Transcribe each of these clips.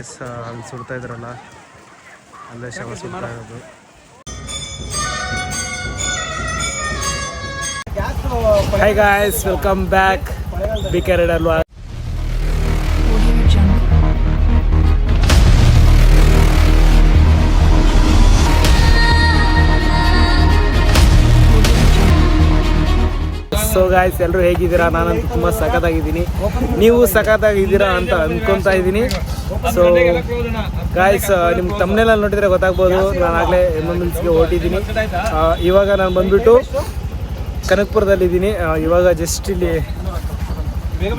ಗಾಯಸ್ ಅಲ್ಲಿ ಸುಡ್ತಾ ಇದ್ರಲ್ಲ ಅಲ್ಲೇ ಶವ ಸುಡ್ತಾ ಇರೋದು. ಹಾಯ್ ಗಾಯ್ಸ್ ವೆಲ್ಕಮ್ ಬ್ಯಾಕ್ ಬಿ ಕೆರೆಡ್ ಅಲ್ವಾ ಸೊ ಗಾಯ್ಸ್ ಎಲ್ಲರೂ ಹೇಗಿದ್ದೀರಾ? ನಾನಂತೂ ತುಂಬ ಸಖತ್ತಾಗಿದ್ದೀನಿ. ನೀವು ಸಖತ್ತಾಗಿದ್ದೀರಾ ಅಂತ ಅಂದ್ಕೊತಾ ಇದ್ದೀನಿ. ಸೊ ಗಾಯ್ಸ್ ನಿಮ್ಮ ತಮ್ಮನೆಲ್ಲ ನೋಡಿದರೆ ಗೊತ್ತಾಗ್ಬೋದು. ನಾನು ಆಗಲೇ ಎಂ ಎಂ ಎಲ್ಸ್ಗೆ ಹೊರಟಿದ್ದೀನಿ. ಇವಾಗ ನಾನು ಬಂದುಬಿಟ್ಟು ಕನಕ್ಪುರದಲ್ಲಿದ್ದೀನಿ. ಇವಾಗ ಜಸ್ಟ್ ಇಲ್ಲಿ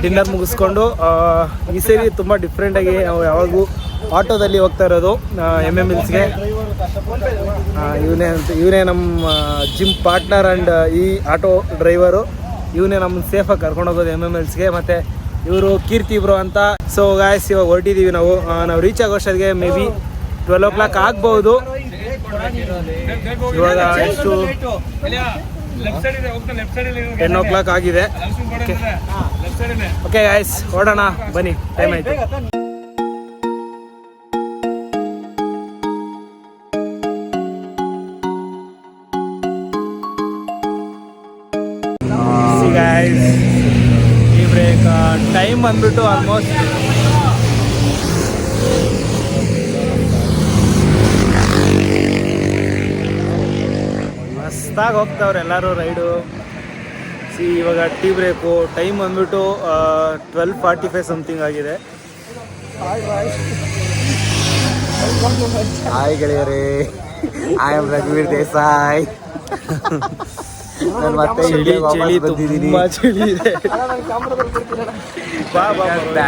ಡಿನ್ನರ್ ಮುಗಿಸ್ಕೊಂಡು ಈ ಸರಿ ತುಂಬ ಡಿಫ್ರೆಂಟಾಗಿ ನಾವು ಯಾವಾಗೂ ಆಟೋದಲ್ಲಿ ಹೋಗ್ತಾ ಇರೋದು ಎಂ ಎಂ ಎಲ್ಸ್ಗೆ ಇವನೇ ಇವನೇ ನಮ್ಮ ಜಿಮ್ ಪಾರ್ಟ್ನರ್ ಆ್ಯಂಡ್ ಈ ಆಟೋ ಡ್ರೈವರು ಇವನೇ ನಮ್ಮನ್ನು ಸೇಫಾಗಿ ಕರ್ಕೊಂಡು ಹೋಗೋದು ಎಂ ಎಂ ಎಲ್ಸ್ಗೆ ಮತ್ತು ಇವರು ಕೀರ್ತಿ ಇಬ್ರು ಅಂತ. ಸೊ ಗಾಯಸ್ ಇವಾಗ ಹೊರಟಿದ್ದೀವಿ ನಾವು. ನಾವು ರೀಚ್ ಆಗೋಷ್ಟೊತ್ತಿಗೆ maybe twelve o'clock ಆಗ್ಬೋದು. ಇವಾಗ ಎಷ್ಟು ಟೆನ್ ಓ ಕ್ಲಾಕ್ ಆಗಿದೆ ಓಕೆ ಗಾಯ್ಸ್ ಓಡೋಣ. ಬನ್ನಿ. ಟೈಮ್ ಆಯಿತು. ಮಸ್ತಾಗಿ ಹೋಗ್ತಾವ್ರೆ ಎಲ್ಲರೂ ರೈಡು. ಸಿ ಇವಾಗ ಟೀ ಬ್ರೇಕು ಟೈಮ್ ಬಂದ್ಬಿಟ್ಟು ಟ್ವೆಲ್ ಫಾರ್ಟಿ ಫೈವ್ ಸಮಥಿಂಗ್ ಆಗಿದೆ. ಹಾಯ್ ಗೆಳೆಯರೇ. ಐ ಆಮ್ ರಘುವೀರ್ ದೇಸಾಯಿ ನಾನು ಮತ್ತೆ ಚಳಿ ಇಲ್ಲಿಗೆ ವಾಪಸ್ ಚಳಿ ಬಂದಿದ್ದೀನಿ. ತುಂಬ ಚಳಿ ಇದೆ. ಬಾ ಬಾ ಬಾ.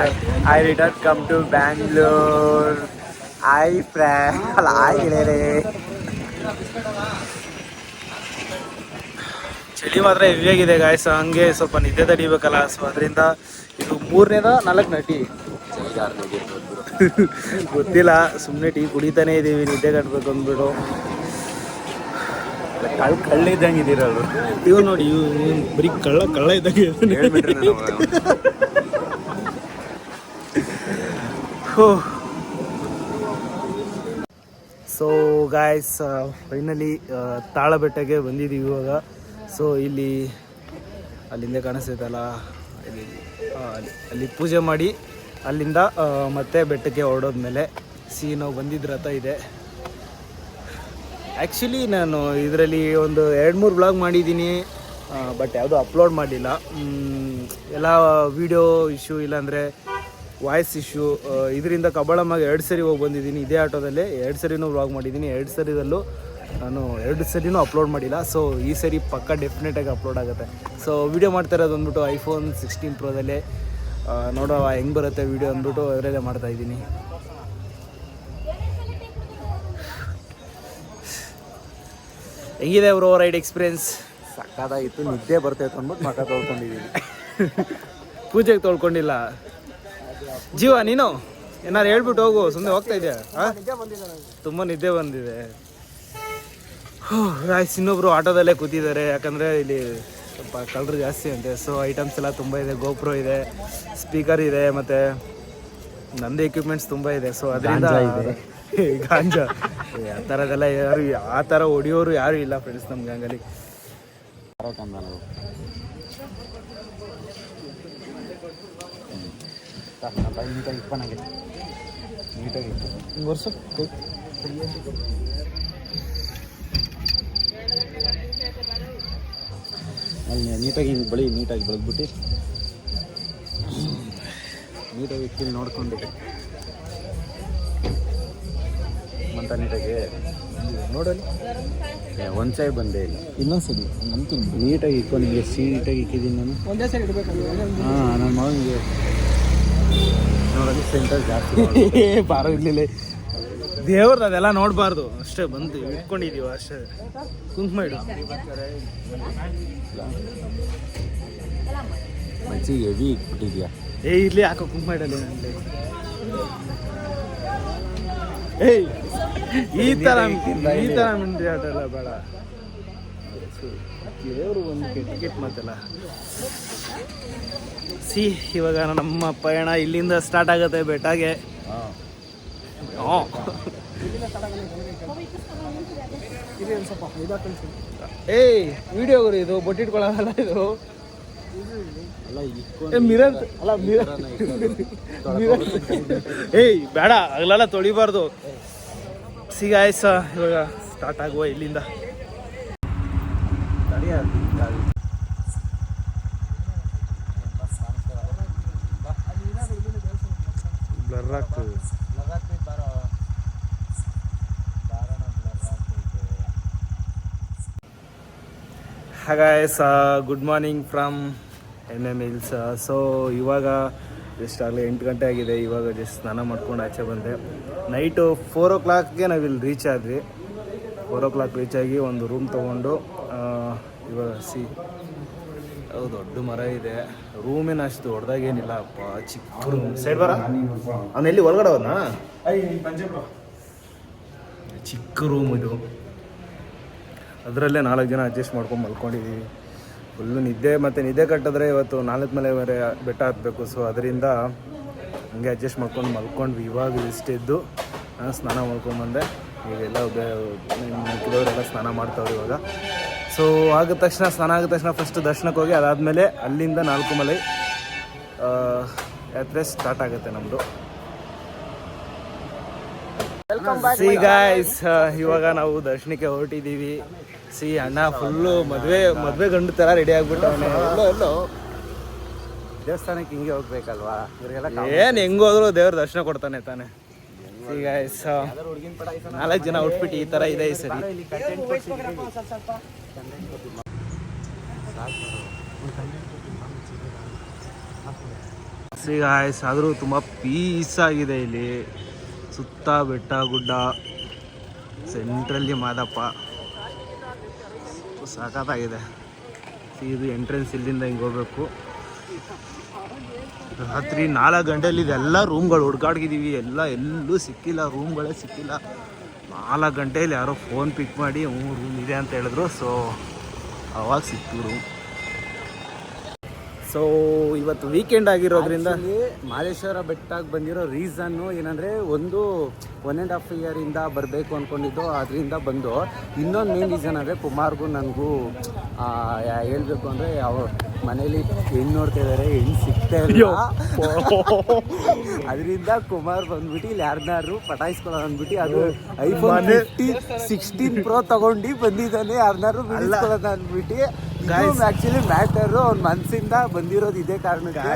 I return come to Bangalore I free ಅಲ್ಲ ಹಾಯ್ ಗೆಳೆಯರೇ. ಚಳಿ ಮಾತ್ರ ಹೆವಿಯಾಗಿದೆ ಗಾಯಸ ಹಂಗೆ ಸ್ವಲ್ಪ ನಿದ್ದೆ ತಡಿಬೇಕಲ್ಲ. ಸೊ ಅದರಿಂದ ಇದು ಮೂರನೇದ ನಾಲ್ಕು ನಟಿ ಗೊತ್ತಿಲ್ಲ ಸುಮ್ಮನೆ ಟೀ ಕುಡಿತಾನೆ ಇದ್ದೀವಿ ನಿದ್ದೆ ಕಟ್ಬೇಕು ಅಂದ್ಬಿಟ್ಟು. ಕಳ್ ಇದ್ದಂಗೆ ಇದ್ದೀರಲ್ಲ ಇವ್ ನೋಡಿ ಇವ್ ಬರೀ ಕಳ್ಳ ಕಳ್ಳ ಇದ್ದಂಗೆ ಸೊ ಗಾಯ್ಸ್ ಫೈನಲಿ ತಾಳಬೆಟ್ಟಗೆ ಬಂದಿದ್ದೀವಿ ಇವಾಗ. ಸೊ ಇಲ್ಲಿ ಅಲ್ಲಿಂದ ಕಾಣಿಸ್ತೈತಲ್ಲ ಇಲ್ಲಿ ಅಲ್ಲಿ- ಪೂಜೆ ಮಾಡಿ ಅಲ್ಲಿಂದ ಮತ್ತೆ ಬೆಟ್ಟಕ್ಕೆ ಹೊರಡೋದ್ಮೇಲೆ ಸಿ ನಾವು ಬಂದಿದ್ದ ರಥ ಇದೆ. ಆ್ಯಕ್ಚುಲಿ ನಾನು ಇದರಲ್ಲಿ ಒಂದು ಎರಡು ಮೂರು ಬ್ಲಾಗ್ ಮಾಡಿದ್ದೀನಿ ಬಟ್ ಯಾವುದೂ ಅಪ್ಲೋಡ್ ಮಾಡಿಲ್ಲ. ಮ್, ಎಲ್ಲ ವೀಡಿಯೋ ಇಶ್ಯೂ ಇಲ್ಲಾಂದರೆ ವಾಯ್ಸ್ ಇಶ್ಯೂ ಇದರಿಂದ ಕಬಳಮ್ಮಗೆ ಎರಡು ಸರಿ ಹೋಗಿ ಬಂದಿದ್ದೀನಿ. ಇದೇ ಆಟೋದಲ್ಲೇ ಎರಡು ಸರಿನೂ ವ್ಲಾಗ್ ಮಾಡಿದ್ದೀನಿ. ಎರಡು ಸರಿದಲ್ಲೂ ನಾನು ಎರಡು ಸರಿನೂ ಅಪ್ಲೋಡ್ ಮಾಡಿಲ್ಲ. ಸೊ ಈ ಸರಿ ಪಕ್ಕ ಡೆಫಿನೆಟಾಗಿ ಅಪ್ಲೋಡ್ ಆಗುತ್ತೆ. ಸೊ ವಿಡಿಯೋ ಮಾಡ್ತಾ ಇರೋದು ಅಂದ್ಬಿಟ್ಟು ಐಫೋನ್ ಸಿಕ್ಸ್ಟೀನ್ ಪ್ರೋದಲ್ಲೇ ನೋಡೋ ಹೆಂಗೆ ಬರುತ್ತೆ ವಿಡಿಯೋ ಅಂದ್ಬಿಟ್ಟು ಅದರಲ್ಲೇ ಮಾಡ್ತಾಯಿದ್ದೀನಿ ಹೆಂಗಿದೆ ಅವರು ರೈಡ್ ಎಕ್ಸ್ಪೀರಿಯನ್ಸ್ ಸಕ್ಕದಾಗಿತ್ತು ನಿದ್ದೆ ಬರ್ತೈತೆ ಅಂದ್ಬಿಟ್ಟು ಮಕ್ಕ ತೊಳ್ಕೊಂಡಿದ್ದೀನಿ. ಪೂಜೆಗೆ ತೊಳ್ಕೊಂಡಿಲ್ಲ. ಜೀವ ನೀನು? ಏನಾರು ಹೇಳ್ಬಿಟ್ಟು ಹೋಗು. ಸುಮ್ಮನೆ ಹೋಗ್ತಾ ಇದೆಯಾ? ತುಂಬ ನಿದ್ದೆ ಬಂದಿದೆ. ರಾಯ್ಸ್ ಇನ್ನೊಬ್ರು ಆಟೋದಲ್ಲೇ ಕೂತಿದ್ದಾರೆ. ಯಾಕಂದರೆ ಇಲ್ಲಿ ಸ್ವಲ್ಪ ಕಲರ್ ಜಾಸ್ತಿ ಅಂತೆ. ಸೊ ಐಟಮ್ಸ್ ಎಲ್ಲ ತುಂಬ ಇದೆ. ಗೋಪ್ರೋ ಇದೆ ಸ್ಪೀಕರ್ ಇದೆ ಮತ್ತು ನಂದು ಎಕ್ವಿಪ್ಮೆಂಟ್ಸ್ ತುಂಬ ಇದೆ. ಸೊ ಅದರಿಂದ ಗಾಂಜಾ ಆ ಥರದ್ದೆಲ್ಲ ಯಾರು ಆ ಥರ ಹೊಡಿಯೋರು ಯಾರು ಇಲ್ಲ ಫ್ರೆಂಡ್ಸ್ ನಮ್ಮ ಗ್ಯಾಂಗಲ್ಲಿ ನೀಟಾಗಿ ಇಪ್ಪ ನನಗೆ ನೀಟಾಗಿ ವರ್ಷ ಅಲ್ಲಿ ನೀಟಾಗಿ ಹಿಂಗೆ ಬಳಿ ನೀಟಾಗಿ ಬೆಳೆದ್ಬಿಟ್ಟು. ನೀಟಾಗಿ ಇಟ್ಟಿಲ್ಲಿ ನೋಡ್ಕೊಂಡಿದ್ದೆ ಮಂತ ನೀಟಾಗಿ ನೋಡಲಿ ಒಂದು ಸೈಡ್ ಬಂದೆ ಇಲ್ಲ. ಇನ್ನೊಂದು ಸೈಡ್ ನಂತೀನಿ ನೀಟಾಗಿ ಇಕ್ಕೊಂಡು ನಿಮಗೆ ನೀಟಾಗಿ ಇಕ್ಕಿದ್ದೀನಿ ನಾನು. ಒಂದೇ ಸೈಡ್ ಇಡಬೇಕಲ್ಲ ಹಾಂ ನನ್ನ ಮಗನಿಗೆ. ನೋಡೋದು ಸೆಂಟರ್ ಜಾಸ್ತಿ ಬಾರೋ ಇರ್ಲಿಲ್ಲ. ದೇವ್ರದ್ದು ಅದೆಲ್ಲ ನೋಡಬಾರ್ದು. ಅಷ್ಟೇ ಬಂದು ಇಟ್ಕೊಂಡಿದೀವ ಅಷ್ಟೇ. ಕುಂಕುಮ ಇಡು. ಮಚ್ಚಿಗೆ ಹೆವಿ ಇಟ್ಬಿಟ್ಟಿದ್ಯಾ? ಏ ಇರ್ಲಿ ಯಾಕೋ ಕುಂಕುಮ ಇಡಲಿ ನನಗೆ ಏಯ್ ಈ ಥರ ಈ ಥರ ಮಿಂಡ್ರಿ ಆಟಲ್ಲ ಬೇಡ. ದೇವರು ಒಂದು ಟಿಕೆಟ್ ಮಾತಲ್ಲ. ಸಿ ಇವಾಗ ನಮ್ಮ ಪಯಣ ಇಲ್ಲಿಂದ ಸ್ಟಾರ್ಟ್ ಆಗುತ್ತೆ ಬೆಟ್ಟಾಗೆ. ಏಯ್ ವಿಡಿಯೋ ಇದು ಬೊಟ್ಟಿಟ್ಕೊಳ್ಳಲ್ಲ ಇದು? ಮಿರರ್ ಅಲ್ಲ ಮಿರರ್ ಮಿರರ್ ಏಯ್ ಬೇಡ ಅಗಲೆಲ್ಲ ತೊಳಿಬಾರ್ದು. ಸಿಗಾಯ್ಸ ಇವಾಗ ಸ್ಟಾರ್ಟ್ ಆಗುವ ಇಲ್ಲಿಂದ. ಬ್ಲರ್ ಆಗ್ತದೆ. Hi guys good morning from M M Hills so ಇವಾಗ ಜಸ್ಟ್ ಆಗಲೇ ಎಂಟು ಗಂಟೆ ಆಗಿದೆ. ಇವಾಗ ಜಸ್ಟ್ ಸ್ನಾನ ಮಾಡ್ಕೊಂಡು ಆಚೆ ಬಂದೆ. ನೈಟು ಫೋರ್ ಓ ಕ್ಲಾಕ್ಗೆ ನಾವಿಲ್ಲಿ ರೀಚ್ ಆದ್ವಿ. ಫೋರ್ ಓ ಕ್ಲಾಕ್ ರೀಚ್ ಆಗಿ ಒಂದು ರೂಮ್ ತೊಗೊಂಡು ಇವಾಗ ಸಿ ದೊಡ್ಡ ಮರ ಇದೆ. ರೂಮೇನು ಅಷ್ಟು ದೊಡ್ಡದಾಗೇನಿಲ್ಲ ಅಪ್ಪ ಚಿಕ್ಕ ರೂಮ್ ಸೈಡ್ ಬರ? ಅವನ ಎಲ್ಲಿ ಒಳಗಡೆ ಹೋದ್ನಾ? ಚಿಕ್ಕ ರೂಮ್ ಇದು. ಅದರಲ್ಲೇ ನಾಲ್ಕು ಜನ ಅಡ್ಜಸ್ಟ್ ಮಾಡ್ಕೊಂಡು ಮಲ್ಕೊಂಡಿದ್ದೀವಿ ಫುಲ್ಲು ನಿದ್ದೆ ಮತ್ತು ನಿದ್ದೆ ಕಟ್ಟಿದ್ರೆ ಇವತ್ತು ನಾಲ್ಕು ಮಲೆ ಬೇರೆ ಬೆಟ್ಟ ಹತ್ತಬೇಕು ಸೊ ಅದರಿಂದ ಹಂಗೆ ಅಡ್ಜಸ್ಟ್ ಮಾಡ್ಕೊಂಡು ಮಲ್ಕೊಂಡ್ವಿ ಇವಾಗ ಇಷ್ಟೆದ್ದು ನಾನು ಸ್ನಾನ ಮಾಡ್ಕೊಂಬಂದೆ ಈಗೆಲ್ಲ ಕೆಲವರೆಲ್ಲ ಸ್ನಾನ ಮಾಡ್ತಾವ್ರು ಇವಾಗ. ಸೊ ಆಗ ತಕ್ಷಣ, ಸ್ನಾನ ಆಗಿದ ತಕ್ಷಣ ಫಸ್ಟ್ ದರ್ಶನಕ್ಕೆ ಹೋಗಿ ಅದಾದಮೇಲೆ ಅಲ್ಲಿಂದ ನಾಲ್ಕು ಮಲೆ ಯಾತ್ರೆ ಸ್ಟಾರ್ಟ್ ಆಗುತ್ತೆ ನಮ್ಮದು ಸಿ ಗಾಯ್ಸ್ ಇವಾಗ ನಾವು ದರ್ಶನಕ್ಕೆ ಹೊರಟಿದ್ದೀವಿ ಸಿ ಅಣ್ಣ ಫುಲ್ಲು ಮದುವೆ ಮದುವೆ ಗಂಡು ಥರ ರೆಡಿ ಆಗ್ಬಿಟ್ಟವನೆ ಎಲ್ಲೋ ಎಲ್ಲೋ. ದೇವಸ್ಥಾನಕ್ಕೆ ಹಿಂಗೆ ಹೋಗ್ಬೇಕಲ್ವಾ? ಏನ್ ಏನು ಹೆಂಗೋದ್ರು ದೇವ್ರ ದರ್ಶನ ಕೊಡ್ತಾನೆ ತಾನೆ. ಸಿ ಗಾಯ್ಸ್ ನಾಲ್ಕು ಜನ ಔಟ್ಫಿಟ್ ಈ ಥರ ಇದೆ ಈ ಸರಿ. ಸಿ ಗಾಯ್ಸ್ ಆದರೂ ತುಂಬ ಪೀಸ್ ಆಗಿದೆ ಇಲ್ಲಿ. ಸುತ್ತ ಬೆಟ್ಟ ಗುಡ್ಡ ಸೆಂಟ್ರಲ್ಲಿ ಮಾದಪ್ಪ. See, ಇದು ಎಂಟ್ರೆನ್ಸ್ ಇಲ್ಲಿಂದ ಹಿಂಗೆ ಹೋಗ್ಬೇಕು. ರಾತ್ರಿ ನಾಲ್ಕು ಗಂಟೆಯಲ್ಲಿ ಇದೆಲ್ಲ ರೂಮ್ಗಳು ಹುಡ್ಕಾಡ್ಗಿದ್ದೀವಿ ಎಲ್ಲ ಎಲ್ಲೂ ಸಿಕ್ಕಿಲ್ಲ. ರೂಮ್ಗಳೇ ಸಿಕ್ಕಿಲ್ಲ. ನಾಲ್ಕು ಗಂಟೆಯಲ್ಲಿ ಯಾರೋ ಫೋನ್ ಪಿಕ್ ಮಾಡಿ ಹ್ಞೂ ರೂಮ್ ಇದೆ ಅಂತ ಹೇಳಿದ್ರು. ಸೊ ಅವಾಗ ಸಿಕ್ತು ರೂಮ್ ಸೊ ಇವತ್ತು ವೀಕೆಂಡ್ ಆಗಿರೋದ್ರಿಂದ ಮಾದೇಶ್ವರ ಬೆಟ್ಟಕ್ಕೆ ಬಂದಿರೋ ರೀಸನ್ನು ಏನಂದರೆ ಒಂದು ಒನ್ ಆ್ಯಂಡ್ ಹಾಫ್ ಇಯರಿಂದ ಬರಬೇಕು ಅಂದ್ಕೊಂಡಿದ್ದು ಅದರಿಂದ ಬಂದು ಇನ್ನೊಂದು ಮೇನ್ ರೀಸನ್ ಅಂದರೆ ಕುಮಾರ್ಗೂ ನನಗೂ ಹೇಳಬೇಕು ಅಂದರೆ ಅವ್ರ ಮನೇಲಿ ಹೆಣ್ಣು ನೋಡ್ತಾ ಇದ್ದಾರೆ ಹೆಣ್ಣು ಸಿಗ್ತಾ ಇಲ್ಲ. ಅದರಿಂದ ಕುಮಾರ್ ಬಂದ್ಬಿಟ್ಟು ಇಲ್ಲಿ ಯಾರನ್ನಾರು ಪಟಾಯಿಸ್ಕೊಳ್ಳೋ ಅಂದ್ಬಿಟ್ಟು ಅದು ಐಫೋನ್ ಫಿಫ್ಟಿ ಸಿಕ್ಸ್ಟೀನ್ ಪ್ರೋ ತಗೊಂಡು ಬಂದಿದ್ದಾನೆ ಯಾರನ್ನಾರು ಬಿಡಿಸ್ಕೊಳ್ಳೋದು ಅಂದ್ಬಿಟ್ಟು. ಆಕ್ಚುಲಿ ಮ್ಯಾಟರ್ ಅವ್ನ ಮನ್ಸಿಂದ ಬಂದಿರೋದು ಇದೇ ಕಾರಣಕ್ಕೆ.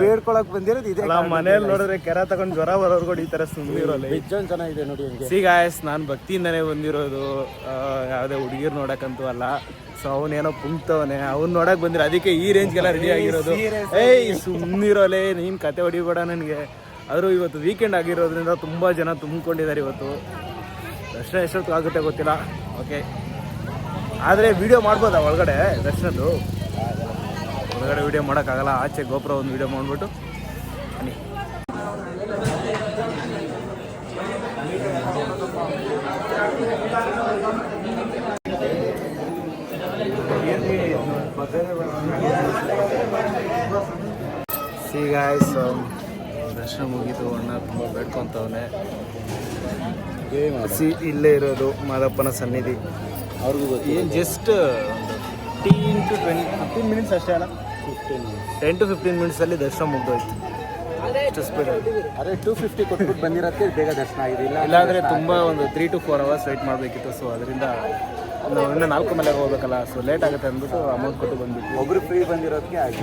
ಬೇಡ್ಕೊಳಕ್ ಬಂದಿರೋದು ಇದೆ ನಾವು ಮನೇಲಿ ನೋಡಿದ್ರೆ ಕೆರ ತಗೊಂಡು ಜ್ವರ ಬರೋರ್ಗಳು ಈ ತರ ಸುಮ್ಮನಿರೋಲ್ಲ ಬೆಜ್ಜೊಂದು ಚೆನ್ನಾಗಿದೆ ನೋಡಿ ಸಿ ಗಾಯಸ್ ನಾನು ಭಕ್ತಿಯಿಂದನೇ ಬಂದಿರೋದು ಆ, ಯಾವುದೇ ಹುಡುಗಿರ್ ನೋಡಕ್ಕಂತೂ ಅಲ್ಲ. ಸೊ ಅವನೇನೋ ಪುಂಕ್ತವನೆ ಅವ್ನು ನೋಡಕ್ ಬಂದಿರ ಅದಕ್ಕೆ ಈ ರೇಂಜ್ಗೆಲ್ಲ ರೆಡಿ ಆಗಿರೋದು. ಏಯ್ ಸುಮ್ಮನಿರೋಲೆ ನೀನು ಕತೆ ಹೊಡಿಬೇಡ ನನಗೆ. ಆದರೂ ಇವತ್ತು ವೀಕೆಂಡ್ ಆಗಿರೋದ್ರಿಂದ ತುಂಬ ಜನ ತುಂಬಿಕೊಂಡಿದ್ದಾರೆ ಇವತ್ತು. ದರ್ಶನ ಎಷ್ಟೊತ್ತು ಆಗುತ್ತೆ ಗೊತ್ತಿಲ್ಲ. ಓಕೆ ಆದರೆ ವಿಡಿಯೋ ಮಾಡ್ಬೋದಾ ಒಳಗಡೆ? ದರ್ಶನದ್ದು? ಒಳಗಡೆ ವಿಡಿಯೋ ಮಾಡೋಕ್ಕಾಗಲ್ಲ. ಆಚೆ ಗೋಪುರ ಒಂದು ವಿಡಿಯೋ ಮಾಡ್ಬಿಟ್ಟು ಬನ್ನಿ. ಸಿ ಗಾಯ್ಸ್ ದರ್ಶನ ಮುಗೀತು ಅಣ್ಣ ತುಂಬ ಬೇಡ್ಕೊಂತವನೆ. ಸಿ ಇಲ್ಲೇ ಇರೋದು ಮಾದಪ್ಪನ ಸನ್ನಿಧಿ. ಅವ್ರಿಗೂ ಏನು just fifteen to twenty fifteen minutes ಅಷ್ಟೇ ಅಲ್ಲ ಟೆನ್ ಟು ಫಿಫ್ಟೀನ್ ಮಿನಿಟ್ಸಲ್ಲಿ ದರ್ಶನ ಮುಗ್ದೋಯ್ತು. ಎಷ್ಟು ಸ್ಪೀಡ್ ಅದೇ ಟೂ ಫಿಫ್ಟಿ ಕೊಟ್ಬಿಟ್ಟು ಬಂದಿರತ್ತೆ ಬೇಗ ದರ್ಶನ ಆಗಿದೆ. ಇಲ್ಲ ಇಲ್ಲಾಂದರೆ ತುಂಬ ಒಂದು three to four hours wait ಮಾಡಬೇಕಿತ್ತು ಸೊ ಅದರಿಂದ ನಾವು ಇನ್ನೂ ನಾಲ್ಕು ಮನೆಗೆ ಹೋಗ್ಬೇಕಲ್ಲ ಸೊ ಲೇಟ್ ಆಗುತ್ತೆ ಅಂದ್ಬಿಟ್ಟು ಅಮೌಂಟ್ ಕೊಟ್ಟು ಬಂದ್ಬಿಟ್ಟು ಒಬ್ರು ಫ್ರೀ ಬಂದಿರೋದಕ್ಕೆ ಆಗಿ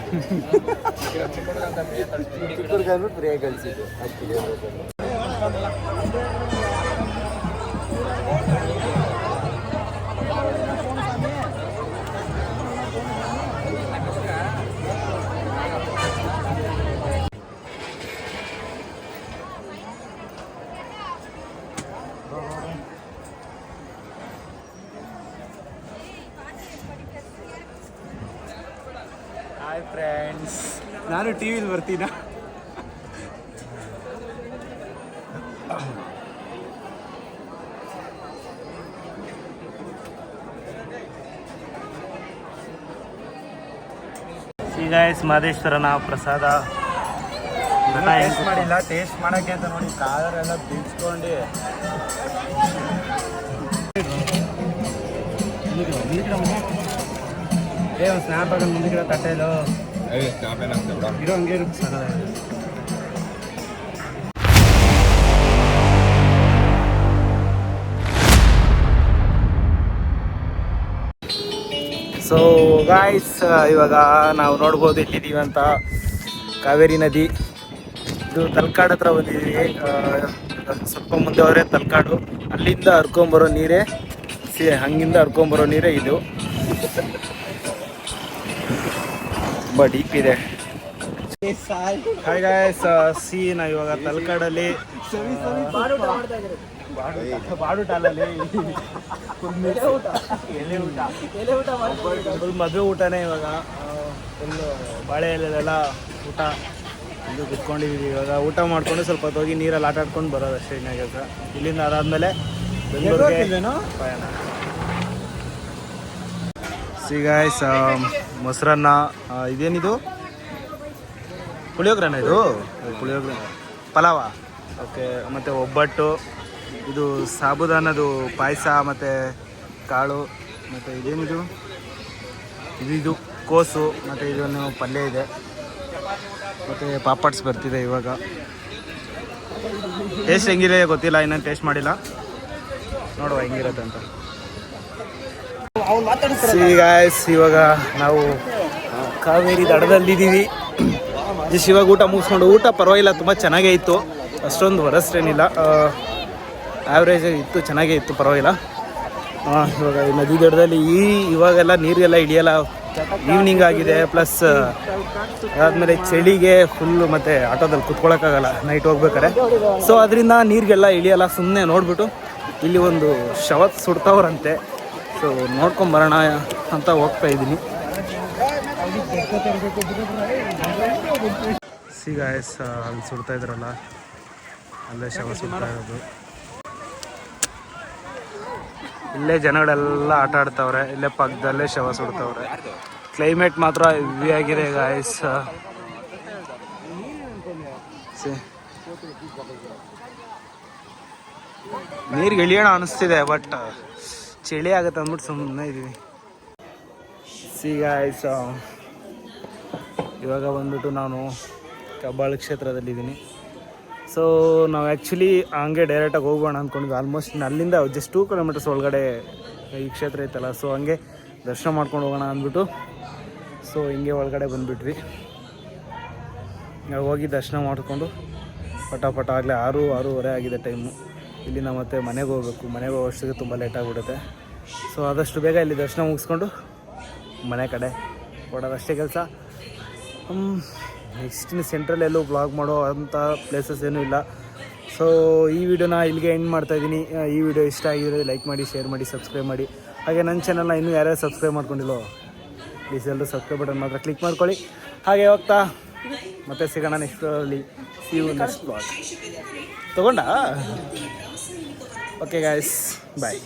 ಚಿತ್ರದುರ್ಗ ಅಂದ್ಬಿಟ್ಟು ಫ್ರೀಯಾಗಿ ಕಳಿಸಿದ್ದು. ನಾನು ಟಿ ವಿಲಿ ಬರ್ತೀನ ಶ್ರೀಗಾಯಸ್ ಮಾದೇಶ್ವರನ ಪ್ರಸಾದ ಟೇಸ್ಟ್ ಮಾಡಿಲ್ಲ ಟೇಸ್ಟ್ ಮಾಡಕ್ಕೆ ಅಂತ ನೋಡಿ ಕಾಲರೆಲ್ಲ ಬೀಚ್ಕೊಂಡು ಏ ಒಂದು ಸ್ನ್ಯಾಪ್ ಹಾಕೊಂಡು ಮುಂದೆ ತಟ್ಟೆಲು ಸೊ ಗಾಯ್ಸ್ ಇವಾಗ ನಾವು ನೋಡ್ಬೋದು ಎಲ್ಲಿದ್ದೀವಿ ಅಂತ. ಕಾವೇರಿ ನದಿ. ಇದು ತಲಕಾಡು ಹತ್ರ ಬಂದಿದ್ದೀವಿ. ಸ್ವಲ್ಪ ಮುಂದೆ ಅವರೇ ತಲಕಾಡು. ಅಲ್ಲಿಂದ ಹರ್ಕೊಂಬರೋ ನೀರೇ, ಸಿ, ಹಂಗಿಂದ ಹರ್ಕೊಂಬರೋ ನೀರೇ ಇದು. ತುಂಬ ಡೀಪ್ ಇದೆ. ಹಾಯ್ ಗಾಯ್ಸ್ ಸಿ ನಾವು ಇವಾಗ ತಲಕಾಡಲ್ಲಿ. ಬಾಡುಟ ಅಲ್ಲಲ್ಲಿ ಎಲೆ ಊಟ. ಫುಲ್ ಮದುವೆ ಊಟನೇ ಇವಾಗ. ಫುಲ್ಲು ಬಾಳೆ ಎಲೆಲೆಲ್ಲ ಊಟ. ಇದು ಕುತ್ಕೊಂಡಿದ್ದೀವಿ ಇವಾಗ. ಊಟ ಮಾಡ್ಕೊಂಡು ಸ್ವಲ್ಪ ಹೊತ್ತು ಹೋಗಿ ನೀರಲ್ಲಿ ಆಟ ಆಡ್ಕೊಂಡು ಬರೋದು ಅಷ್ಟೇ ಇನ್ನ ಕೆಲಸ ಇಲ್ಲಿಂದ ಅದಾದಮೇಲೆ ಬೆಂಗಳೂರಿಗೆ ಪಯಣ. ಸಿ ಗಾಯ್ಸ್ ಮೊಸರನ್ನ ಇದೇನಿದು? ಪುಳಿಯೋಗ್ರನ ಇದು? ಪುಳಿಯೋಗ್ರ. ಪಲಾವ. ಓಕೆ, ಮತ್ತು ಒಬ್ಬಟ್ಟು, ಇದು ಸಾಬುದಾನದು ಪಾಯಸ, ಮತ್ತು ಕಾಳು, ಮತ್ತು ಇದೇನಿದು? ಇದು ಇದು ಕೋಸು, ಮತ್ತು ಇದೊಂದು ಪಲ್ಯ ಇದೆ. ಮತ್ತು ಪಾಪಡ್ಸ್ ಬರ್ತಿದೆ ಇವಾಗ. ಟೇಸ್ಟ್ ಹೆಂಗಿದೆ ಗೊತ್ತಿಲ್ಲ ಇನ್ನೂ ಟೇಸ್ಟ್ ಮಾಡಿಲ್ಲ. ನೋಡುವ ಹೆಂಗಿರುತ್ತೆ ಅಂತ ಗಾಯ್ಸ್ ಇವಾಗ ನಾವು ಕಾವೇರಿ ದಡದಲ್ಲಿದ್ದೀವಿ. ಜಸ್ಟ್ ಇವಾಗ ಊಟ ಮುಗಿಸ್ಕೊಂಡು, ಊಟ ಪರವಾಗಿಲ್ಲ, ತುಂಬ ಚೆನ್ನಾಗೇ ಇತ್ತು. ಅಷ್ಟೊಂದು ವರಸ್ಟೇನಿಲ್ಲ ಆವ್ರೇಜ್ ಇತ್ತು, ಚೆನ್ನಾಗೇ ಇತ್ತು, ಪರವಾಗಿಲ್ಲ. ಇವಾಗ ಈ ನದಿ ದಡದಲ್ಲಿ ಈ, ಇವಾಗೆಲ್ಲ ನೀರಿಗೆಲ್ಲ ಹಿಡಿಯಲ್ಲ. ಈವ್ನಿಂಗ್ ಆಗಿದೆ ಪ್ಲಸ್ ಅದಾದಮೇಲೆ ಚಳಿಗೆ ಫುಲ್ಲು ಮತ್ತು ಆಟೋದಲ್ಲಿ ಕುತ್ಕೊಳ್ಳೋಕ್ಕಾಗಲ್ಲ ನೈಟ್ ಹೋಗ್ಬೇಕಾರೆ ಸೊ ಅದರಿಂದ ನೀರಿಗೆಲ್ಲ ಇಳಿಯಲ್ಲ ಸುಮ್ಮನೆ ನೋಡಿಬಿಟ್ಟು, ಇಲ್ಲಿ ಒಂದು ಶವತ್ ಸುಡ್ತಾವ್ರಂತೆ. ಸೊ ನೋಡ್ಕೊಂಬರೋಣ ಅಂತ ಹೋಗ್ತಾ ಇದ್ದೀನಿ. ಸಿಗಾಯಸ್ ಅಲ್ಲಿ ಸುಡ್ತಾ ಇದ್ರಲ್ಲ? ಅಲ್ಲೇ ಶವ ಸುಡ್ತಾ ಇರೋದು. ಇಲ್ಲೇ ಜನಗಳೆಲ್ಲ ಆಟ ಆಡ್ತಾವ್ರೆ, ಇಲ್ಲೇ ಪಕ್ಕದಲ್ಲೇ ಶವ ಸುಡ್ತಾವ್ರೆ. ಕ್ಲೈಮೇಟ್ ಮಾತ್ರ ಹೆವಿ ಆಗಿದೆ ಗಾಯಸ್ ನೀರಿಗೆ ಇಳಿಯೋಣ ಅನಿಸ್ತಿದೆ ಬಟ್ ಚಳಿ ಆಗುತ್ತೆ ಅಂದ್ಬಿಟ್ಟು ಸುಮ್ಮನೆ ಇದೀವಿ. ಸಿ ಗಾಯ್ಸ್ ಇವಾಗ ಬಂದ್ಬಿಟ್ಟು ನಾನು ಕಬ್ಬಾಳ ಕ್ಷೇತ್ರದಲ್ಲಿದ್ದೀನಿ. ಸೊ ನಾವು ಆ್ಯಕ್ಚುಲಿ ಹಂಗೆ ಡೈರೆಕ್ಟಾಗಿ ಹೋಗೋಣ ಅಂದ್ಕೊಂಡ್ವಿ ಆಲ್ಮೋಸ್ಟ್ ಅಲ್ಲಿಂದ ಜಸ್ಟ್ ಟೂ ಕಿಲೋಮೀಟರ್ಸ್ ಒಳಗಡೆ ಈ ಕ್ಷೇತ್ರ ಐತಲ್ಲ. ಸೊ ಹಂಗೆ ದರ್ಶನ ಮಾಡ್ಕೊಂಡು ಹೋಗೋಣ ಅಂದ್ಬಿಟ್ಟು. ಸೊ ಹಿಂಗೆ ಒಳಗಡೆ ಬಂದುಬಿಟ್ವಿ. ಹೋಗಿ ದರ್ಶನ ಮಾಡಿಕೊಂಡು ಪಟ ಪಟ ಆಗಲೇ ಆರು, ಆರೂವರೆ ಆಗಿದೆ ಟೈಮು ಇಲ್ಲಿಂದ ಮತ್ತೆ ಮನೆಗೆ ಹೋಗ್ಬೇಕು. ಮನೆಗೆ ಹೋಗೋಷ್ಟಿಗೆ ತುಂಬ ಲೇಟ್ ಆಗಿಬಿಡುತ್ತೆ. ಸೊ ಆದಷ್ಟು ಬೇಗ ಇಲ್ಲಿ ದರ್ಶನ ಮುಗಿಸ್ಕೊಂಡು ಮನೆ ಕಡೆ ಕೊಡೋದಷ್ಟೇ ಕೆಲಸ. ನೆಕ್ಸ್ಟ್ ಸೆಂಟ್ರಲ್ ಎಲ್ಲೂ ಬ್ಲಾಗ್ ಮಾಡೋ ಅಂಥ ಪ್ಲೇಸಸ್ ಏನೂ ಇಲ್ಲ. ಸೊ ಈ ವಿಡಿಯೋನ ಇಲ್ಲಿಗೆ ಎಂಡ್ ಮಾಡ್ತಾಯಿದ್ದೀನಿ ಈ ವಿಡಿಯೋ ಇಷ್ಟ ಆಗಿದ್ರೆ ಲೈಕ್ ಮಾಡಿ ಶೇರ್ ಮಾಡಿ ಸಬ್ಸ್ಕ್ರೈಬ್ ಮಾಡಿ. ಹಾಗೆ ನನ್ನ ಚಾನಲ್ನ ಇನ್ನೂ ಯಾರ್ಯಾರು ಸಬ್ಸ್ಕ್ರೈಬ್ ಮಾಡ್ಕೊಂಡಿಲ್ಲೋ ಪ್ಲೀಸ್ ಎಲ್ಲರೂ ಸಬ್ಸ್ಕ್ರೈಬ್ ಬಟನ್ ಮಾತ್ರ ಕ್ಲಿಕ್ ಮಾಡ್ಕೊಳ್ಳಿ. ಹಾಗೆ ಹೋಗ್ತಾ, ಮತ್ತೆ ಸಿಗೋಣ ನೆಕ್ಸ್ಟ್ ಅಲ್ಲಿ. See you next blog ತೊಗೊಂಡಾ? Okay guys bye